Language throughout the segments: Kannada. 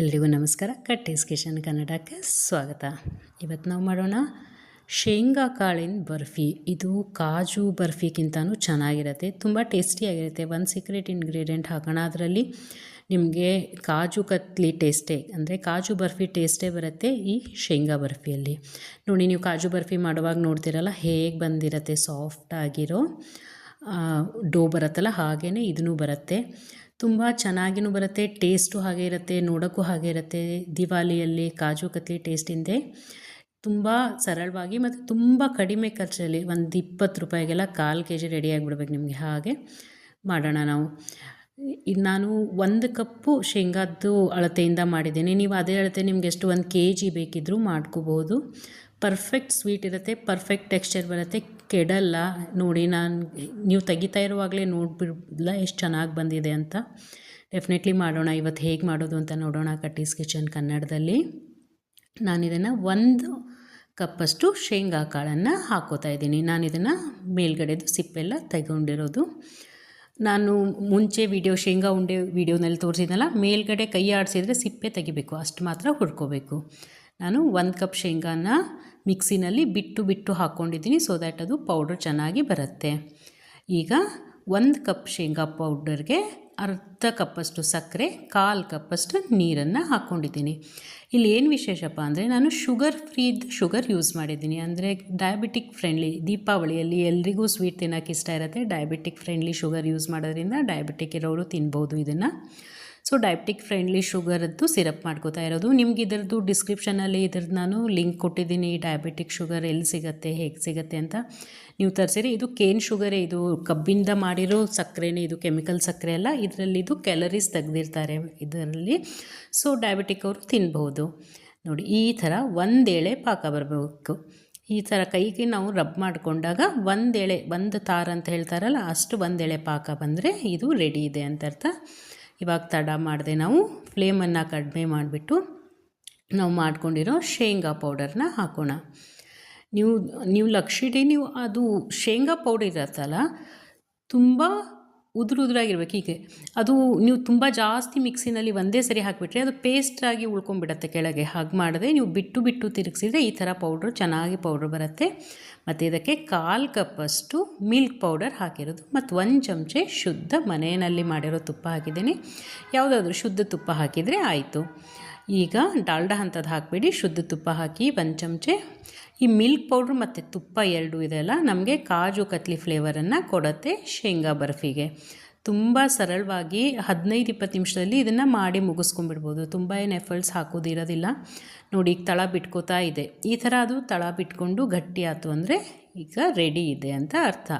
ಎಲ್ರಿಗೂ ನಮಸ್ಕಾರ. ಕಟ್ಟೀಸ್ ಕಿಶನ್ ಕನ್ನಡಕ್ಕೆ ಸ್ವಾಗತ. ಇವತ್ತು ನಾವು ಮಾಡೋಣ ಶೇಂಗಾ ಕಾಳಿನ ಬರ್ಫಿ. ಇದು ಕಾಜು ಬರ್ಫಿಗಿಂತನೂ ಚೆನ್ನಾಗಿರುತ್ತೆ, ತುಂಬ ಟೇಸ್ಟಿಯಾಗಿರುತ್ತೆ. ಒಂದು ಸೀಕ್ರೆಟ್ ಇಂಗ್ರೀಡಿಯೆಂಟ್ ಹಾಕೋಣ. ಅದರಲ್ಲಿ ನಿಮಗೆ ಕಾಜು ಕತ್ಲಿ ಟೇಸ್ಟೇ, ಅಂದರೆ ಕಾಜು ಬರ್ಫಿ ಟೇಸ್ಟೇ ಬರುತ್ತೆ ಈ ಶೇಂಗಾ ಬರ್ಫಿಯಲ್ಲಿ. ನೋಡಿ, ನೀವು ಕಾಜು ಬರ್ಫಿ ಮಾಡುವಾಗ ನೋಡ್ತಿರಲ್ಲ, ಹೇಗೆ ಬಂದಿರುತ್ತೆ ಸಾಫ್ಟ್ ಆಗಿರೋ ಡೋ ಬರುತ್ತಲ್ಲ ಹಾಗೇ ಇದೂ ಬರುತ್ತೆ. ತುಂಬ ಚೆನ್ನಾಗಿನೂ ಬರುತ್ತೆ, ಟೇಸ್ಟು ಹಾಗೆ ಇರುತ್ತೆ, ನೋಡೋಕ್ಕೂ ಹಾಗೆ ಇರುತ್ತೆ. ದಿವಾಲಿಯಲ್ಲಿ ಕಾಜು ಕತ್ಲಿ ಟೇಸ್ಟಿಂದೆ ತುಂಬ ಸರಳವಾಗಿ ಮತ್ತು ತುಂಬ ಕಡಿಮೆ ಖರ್ಚಲ್ಲಿ ಒಂದು ಇಪ್ಪತ್ತು ರೂಪಾಯಿಗೆಲ್ಲ ಕಾಲು ಕೆ ಜಿ ರೆಡಿ ಆಗಿಬಿಡ್ಬೇಕು ನಿಮಗೆ ಹಾಗೆ ಮಾಡೋಣ ನಾವು. ಇದು ನಾನು ಒಂದು ಕಪ್ಪು ಶೇಂಗಾದ್ದು ಅಳತೆಯಿಂದ ಮಾಡಿದ್ದೀನಿ. ನೀವು ಅದೇ ಅಳತೆ ನಿಮ್ಗೆ ಎಷ್ಟು ಒಂದು ಕೆ ಜಿ ಬೇಕಿದ್ದರೂ ಮಾಡ್ಕೋಬೋದು. ಪರ್ಫೆಕ್ಟ್ ಸ್ವೀಟ್ ಇರುತ್ತೆ ಪರ್ಫೆಕ್ಟ್ ಟೆಕ್ಸ್ಚರ್ ಬರುತ್ತೆ ಕೆಡಲ್ಲ. ನೋಡಿ ನಾನು ನೀವು ತೆಗಿತಾ ಇರುವಾಗಲೇ ನೋಡಿಬಿಡ್ಲ ಎಷ್ಟು ಚೆನ್ನಾಗಿ ಬಂದಿದೆ ಅಂತ. ಡೆಫಿನೆಟ್ಲಿ ಮಾಡೋಣ. ಇವತ್ತು ಹೇಗೆ ಮಾಡೋದು ಅಂತ ನೋಡೋಣ ಕಟ್ಟೀಸ್ ಕಿಚನ್ ಕನ್ನಡದಲ್ಲಿ. ನಾನು ಇದನ್ನು ಒಂದು ಕಪ್ಪಷ್ಟು ಶೇಂಗಾ ಕಾಳನ್ನು ಹಾಕೋತಾ ಇದ್ದೀನಿ. ನಾನು ಇದನ್ನು ಮೇಲ್ಗಡೆದು ಸಿಪ್ಪೆಲ್ಲ ತೆಗೊಂಡಿರೋದು. ನಾನು ಮುಂಚೆ ವಿಡಿಯೋ ಶೇಂಗಾ ಉಂಡೆ ವಿಡಿಯೋನಲ್ಲಿ ತೋರಿಸಿದ್ನಲ್ಲ, ಮೇಲ್ಗಡೆ ಕೈ ಆಡಿಸಿದರೆ ಸಿಪ್ಪೆ ತೆಗಿಬೇಕು. ಅಷ್ಟು ಮಾತ್ರ ಹುರ್ಕೋಬೇಕು. ನಾನು ಒಂದು ಕಪ್ ಶೇಂಗಾನ ಮಿಕ್ಸಿನಲ್ಲಿ ಬಿಟ್ಟು ಬಿಟ್ಟು ಹಾಕ್ಕೊಂಡಿದ್ದೀನಿ ಸೊ ದ್ಯಾಟ್ ಅದು ಪೌಡ್ರ್ ಚೆನ್ನಾಗಿ ಬರುತ್ತೆ. ಈಗ ಒಂದು ಕಪ್ ಶೇಂಗಾ ಪೌಡರ್ಗೆ ಅರ್ಧ ಕಪ್ಪಷ್ಟು ಸಕ್ಕರೆ, ಕಾಲು ಕಪ್ಪಷ್ಟು ನೀರನ್ನು ಹಾಕ್ಕೊಂಡಿದ್ದೀನಿ. ಇಲ್ಲಿ ಏನು ವಿಶೇಷಪ್ಪ ಅಂದರೆ ನಾನು ಶುಗರ್ ಫ್ರೀದ್ ಶುಗರ್ ಯೂಸ್ ಮಾಡಿದ್ದೀನಿ. ಅಂದರೆ ಡಯಾಬಿಟಿಕ್ ಫ್ರೆಂಡ್ಲಿ ದೀಪಾವಳಿಯಲ್ಲಿ ಎಲ್ರಿಗೂ ಸ್ವೀಟ್ ತಿನ್ನೋಕೆ ಇಷ್ಟ ಇರುತ್ತೆ. ಡಯಾಬಿಟಿಕ್ ಫ್ರೆಂಡ್ಲಿ ಶುಗರ್ ಯೂಸ್ ಮಾಡೋದ್ರಿಂದ ಡಯಾಬಿಟಿಕ್ ಇರೋರು ತಿನ್ಬೋದು ಇದನ್ನು. ಸೊ ಡಯಾಬಿಟಿಕ್ ಫ್ರೆಂಡ್ಲಿ ಶುಗರದ್ದು ಸಿರಪ್ ಮಾಡ್ಕೋತಾ ಇರೋದು. ನಿಮ್ಗೆ ಇದರದ್ದು ಡಿಸ್ಕ್ರಿಪ್ಷನಲ್ಲಿ ಇದ್ರದ್ದು ನಾನು ಲಿಂಕ್ ಕೊಟ್ಟಿದ್ದೀನಿ. ಡಯಾಬಿಟಿಕ್ ಶುಗರ್ ಎಲ್ಲಿ ಸಿಗುತ್ತೆ, ಹೇಗೆ ಸಿಗುತ್ತೆ ಅಂತ ನೀವು ತರಿಸಿರಿ. ಇದು ಕೇನ್ ಶುಗರೇ ಇದು ಕಬ್ಬಿಂದ ಮಾಡಿರೋ ಸಕ್ಕರೆನೇ, ಇದು ಕೆಮಿಕಲ್ ಸಕ್ಕರೆ ಅಲ್ಲ. ಇದರಲ್ಲಿ ಇದು ಕ್ಯಾಲರೀಸ್ ತೆಗೆದಿರ್ತಾರೆ ಇದರಲ್ಲಿ. ಸೊ ಡಯಾಬಿಟಿಕ್ ಅವರು ತಿನ್ಬೋದು ನೋಡಿ, ಈ ಥರ ಒಂದೇಳೆ ಪಾಕ ಬರಬೇಕು. ಈ ಥರ ಕೈಗೆ ನಾವು ರಬ್ ಮಾಡಿಕೊಂಡಾಗ ಒಂದೆಳೆ, ಒಂದು ತಾರ ಅಂತ ಹೇಳ್ತಾರಲ್ಲ, ಅಷ್ಟು ಒಂದೆಳೆ ಪಾಕ ಬಂದರೆ ಇದು ರೆಡಿ ಇದೆ ಅಂತ ಅರ್ಥ. ಇವಾಗ ತಡ ಮಾಡಿದೆ ನಾವು ಫ್ಲೇಮನ್ನು ಕಡಿಮೆ ಮಾಡಿಬಿಟ್ಟು ನಾವು ಮಾಡ್ಕೊಂಡಿರೋ ಶೇಂಗಾ ಪೌಡರ್ನ ಹಾಕೋಣ. ನೀವು ನೀವು ಲಕ್ಷಿಡಿ, ನೀವು ಅದು ಶೇಂಗಾ ಪೌಡರ್ ಇರತ್ತಲ್ಲ, ತುಂಬ ಉದುರು ಉದುರಾಗಿರ್ಬೇಕು ಹೀಗೆ. ಅದು ನೀವು ತುಂಬ ಜಾಸ್ತಿ ಮಿಕ್ಸಿನಲ್ಲಿ ಒಂದೇ ಸರಿ ಹಾಕಿಬಿಟ್ರೆ ಅದು ಪೇಸ್ಟಾಗಿ ಉಳ್ಕೊಂಡ್ಬಿಡತ್ತೆ ಕೆಳಗೆ. ಹಾಗೆ ಮಾಡಿದ್ರೆ ನೀವು ಬಿಟ್ಟು ಬಿಟ್ಟು ತಿರುಗಿಸಿದ್ರೆ ಈ ಥರ ಪೌಡ್ರು ಚೆನ್ನಾಗಿ ಪೌಡ್ರ್ ಬರುತ್ತೆ. ಮತ್ತು ಇದಕ್ಕೆ ಕಾಲು ಕಪ್ಪಷ್ಟು ಮಿಲ್ಕ್ ಪೌಡರ್ ಹಾಕಿರೋದು. ಮತ್ತು ಒಂದು ಚಮಚೆ ಶುದ್ಧ ಮನೆಯಲ್ಲಿ ಮಾಡಿರೋ ತುಪ್ಪ ಹಾಕಿದ್ದೀನಿ. ಯಾವುದಾದ್ರೂ ಶುದ್ಧ ತುಪ್ಪ ಹಾಕಿದರೆ ಆಯಿತು. ಈಗ ಡಾಲ್ಡ ಅಂಥದ್ದು ಹಾಕಿಬಿಡಿ. ಶುದ್ಧ ತುಪ್ಪ ಹಾಕಿ ಒಂದು ಚಮಚೆ ಈ ಮಿಲ್ಕ್ ಪೌಡ್ರ್ ಮತ್ತು ತುಪ್ಪ ಎರಡು ಇದೆಲ್ಲ ನಮಗೆ ಕಾಜು ಕತ್ಲಿ ಫ್ಲೇವರನ್ನು ಕೊಡುತ್ತೆ ಶೇಂಗಾ ಬರ್ಫಿಗೆ. ತುಂಬ ಸರಳವಾಗಿ ಹದಿನೈದು ಇಪ್ಪತ್ತು ನಿಮಿಷದಲ್ಲಿ ಇದನ್ನು ಮಾಡಿ ಮುಗಿಸ್ಕೊಂಡ್ಬಿಡ್ಬೋದು. ತುಂಬ ಏನು ಎಫರ್ಟ್ಸ್ ಹಾಕೋದಿರೋದಿಲ್ಲ ನೋಡಿ, ಈಗ ತಳ ಬಿಟ್ಕೋತಾ ಇದೆ. ಈ ಥರ ಅದು ತಳ ಬಿಟ್ಕೊಂಡು ಗಟ್ಟಿ ಆಯಿತು ಅಂದರೆ ಈಗ ರೆಡಿ ಇದೆ ಅಂತ ಅರ್ಥ.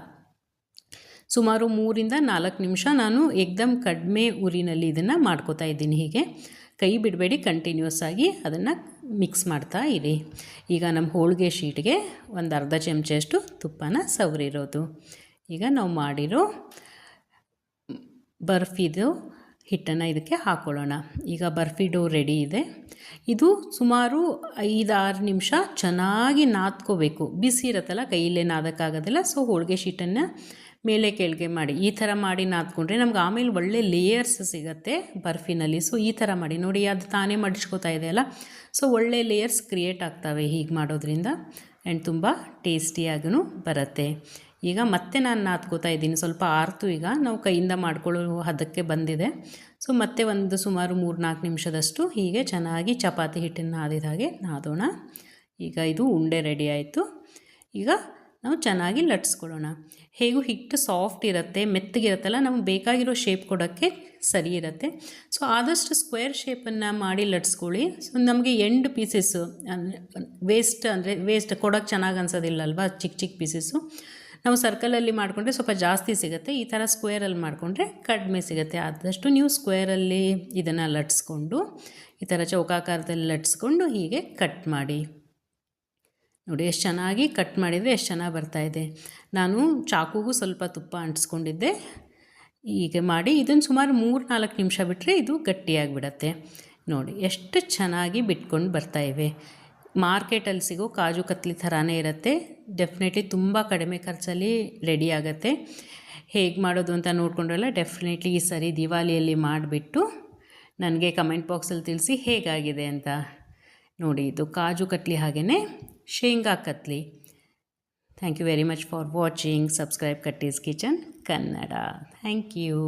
ಸುಮಾರು ಮೂರಿಂದ ನಾಲ್ಕು ನಿಮಿಷ ನಾನು ಎಕ್ದಮ್ ಕಡಿಮೆ ಉರಿನಲ್ಲಿ ಇದನ್ನು ಮಾಡ್ಕೋತಾ ಇದ್ದೀನಿ ಹೀಗೆ. ಕೈ ಬಿಡಬೇಡಿ ಕಂಟಿನ್ಯೂಸ್ ಆಗಿ ಅದನ್ನು ಮಿಕ್ಸ್ ಮಾಡ್ತಾ ಇರಿ. ಈಗ ನಮ್ಮ ಹೋಳಿಗೆ ಶೀಟ್ಗೆ ಒಂದು ಅರ್ಧ ಚಮಚಷ್ಟು ತುಪ್ಪನ ಸವರಿರೋದು. ಈಗ ನಾವು ಮಾಡಿರೋ ಬರ್ಫಿದು ಹಿಟ್ಟನ್ನು ಇದಕ್ಕೆ ಹಾಕ್ಕೊಳ್ಳೋಣ ಈಗ ಬರ್ಫಿ ಡೋ ರೆಡಿ ಇದೆ. ಇದು ಸುಮಾರು ಐದಾರು ನಿಮಿಷ ಚೆನ್ನಾಗಿ ನಾದ್ಕೋಬೇಕು. ಬಿಸಿ ಇರತ್ತಲ್ಲ, ಕೈಯಲ್ಲೇ ನಾದಕ್ಕಾಗೋದಿಲ್ಲ ಸೊ ಹೋಳಿಗೆ ಶೀಟನ್ನು ಮೇಲೆ ಕೆಳಗೆ ಮಾಡಿ. ಈ ಥರ ಮಾಡಿ ನಾದ್ಕೊಂಡ್ರೆ ನಮ್ಗೆ ಆಮೇಲೆ ಒಳ್ಳೆ ಲೇಯರ್ಸ್ ಸಿಗುತ್ತೆ ಬರ್ಫಿನಲ್ಲಿ. ಸೊ ಈ ಥರ ಮಾಡಿ. ನೋಡಿ, ಅದು ತಾನೇ ಮಡಿಸ್ಕೋತಾ ಇದೆಯಲ್ಲ ಸೊ ಒಳ್ಳೆ ಲೇಯರ್ಸ್ ಕ್ರಿಯೇಟ್ ಆಗ್ತವೆ ಹೀಗೆ ಮಾಡೋದ್ರಿಂದ. ಆ್ಯಂಡ್ ತುಂಬ ಟೇಸ್ಟಿಯಾಗೂ ಬರುತ್ತೆ. ಈಗ ಮತ್ತೆ ನಾನು ನಾದ್ಕೋತಾ ಇದ್ದೀನಿ. ಸ್ವಲ್ಪ ಆರ್ತು ಈಗ. ನಾವು ಕೈಯಿಂದ ಮಾಡ್ಕೊಳ್ಳೋ ಹದಕ್ಕೆ ಬಂದಿದೆ. ಸೊ ಮತ್ತೆ ಒಂದು ಸುಮಾರು ಮೂರು ನಾಲ್ಕು ನಿಮಿಷದಷ್ಟು ಹೀಗೆ ಚೆನ್ನಾಗಿ ಚಪಾತಿ ಹಿಟ್ಟನ್ನು ನಾದಿದ ಹಾಗೆ ನಾದೋಣ. ಈಗ ಇದು ಉಂಡೆ ರೆಡಿ ಆಯಿತು. ಈಗ ನಾವು ಚೆನ್ನಾಗಿ ಲಟ್ಸ್ಕೊಳ್ಳೋಣ. ಹೇಗೂ ಹಿಟ್ಟು ಸಾಫ್ಟ್ ಇರುತ್ತೆ, ಮೆತ್ತಗಿರುತ್ತಲ್ಲ, ನಮ್ಗೆ ಬೇಕಾಗಿರೋ ಶೇಪ್ ಕೊಡೋಕ್ಕೆ ಸರಿ ಇರುತ್ತೆ. ಸೊ ಆದಷ್ಟು ಸ್ಕ್ವೇರ್ ಶೇಪನ್ನು ಮಾಡಿ ಲಟ್ಸ್ಕೊಳ್ಳಿ. ಸೊ ನಮಗೆ ಎಂಡ್ ಪೀಸಸ್ಸು ಅಂದರೆ ವೇಸ್ಟ್ ಅಂದರೆ ವೇಸ್ಟ್ ಕೊಡೋಕ್ಕೆ ಚೆನ್ನಾಗಿ ಅನ್ಸೋದಿಲ್ಲ ಅಲ್ವಾ ಚಿಕ್ಕ ಚಿಕ್ಕ ಪೀಸಸ್ಸು ನಾವು ಸರ್ಕಲಲ್ಲಿ ಮಾಡಿಕೊಂಡ್ರೆ ಸ್ವಲ್ಪ ಜಾಸ್ತಿ ಸಿಗುತ್ತೆ. ಈ ಥರ ಸ್ಕ್ವೇರಲ್ಲಿ ಮಾಡಿಕೊಂಡ್ರೆ ಕಡಿಮೆ ಸಿಗುತ್ತೆ. ಆದಷ್ಟು ನೀವು ಸ್ಕ್ವೇರಲ್ಲಿ ಇದನ್ನು ಲಟ್ಸ್ಕೊಂಡು, ಈ ಥರ ಚೌಕಾಕಾರದಲ್ಲಿ ಲಟ್ಸ್ಕೊಂಡು ಹೀಗೆ ಕಟ್ ಮಾಡಿ. ನೋಡಿ, ಎಷ್ಟು ಚೆನ್ನಾಗಿ ಕಟ್ ಮಾಡಿದರೆ ಎಷ್ಟು ಚೆನ್ನಾಗಿ ಬರ್ತಾಯಿದೆ ನಾನು ಚಾಕುಗೂ ಸ್ವಲ್ಪ ತುಪ್ಪ ಅಂಟಿಸ್ಕೊಂಡಿದ್ದೆ. ಹೀಗೆ ಮಾಡಿ ಇದನ್ನು ಸುಮಾರು ಮೂರು ನಾಲ್ಕು ನಿಮಿಷ ಬಿಟ್ಟರೆ ಇದು ಗಟ್ಟಿಯಾಗಿಬಿಡತ್ತೆ. ನೋಡಿ, ಎಷ್ಟು ಚೆನ್ನಾಗಿ ಬಿಟ್ಕೊಂಡು ಬರ್ತಾಯಿವೆ ಮಾರ್ಕೆಟಲ್ಲಿ ಸಿಗೋ ಕಾಜು ಕತ್ಲಿ ಥರನೇ ಇರುತ್ತೆ. ಡೆಫಿನೆಟ್ಲಿ ತುಂಬ ಕಡಿಮೆ ಖರ್ಚಲ್ಲಿ ರೆಡಿ ಆಗುತ್ತೆ. ಹೇಗೆ ಮಾಡೋದು ಅಂತ ನೋಡಿಕೊಂಡ್ರಲ್ಲ ಡೆಫಿನೆಟ್ಲಿ ಈ ಸರಿ ದಿವಾಲಿಯಲ್ಲಿ ಮಾಡಿಬಿಟ್ಟು ನನಗೆ ಕಮೆಂಟ್ ಬಾಕ್ಸಲ್ಲಿ ತಿಳಿಸಿ ಹೇಗಾಗಿದೆ ಅಂತ. ನೋಡಿ, ಇದು ಕಾಜು ಕಟ್ಲಿ ಹಾಗೆಯೇ ಶೇಂಗಾ katli thank you very much for watching subscribe ಕಟ್ಟೀಸ್ kitchen Kannada thank you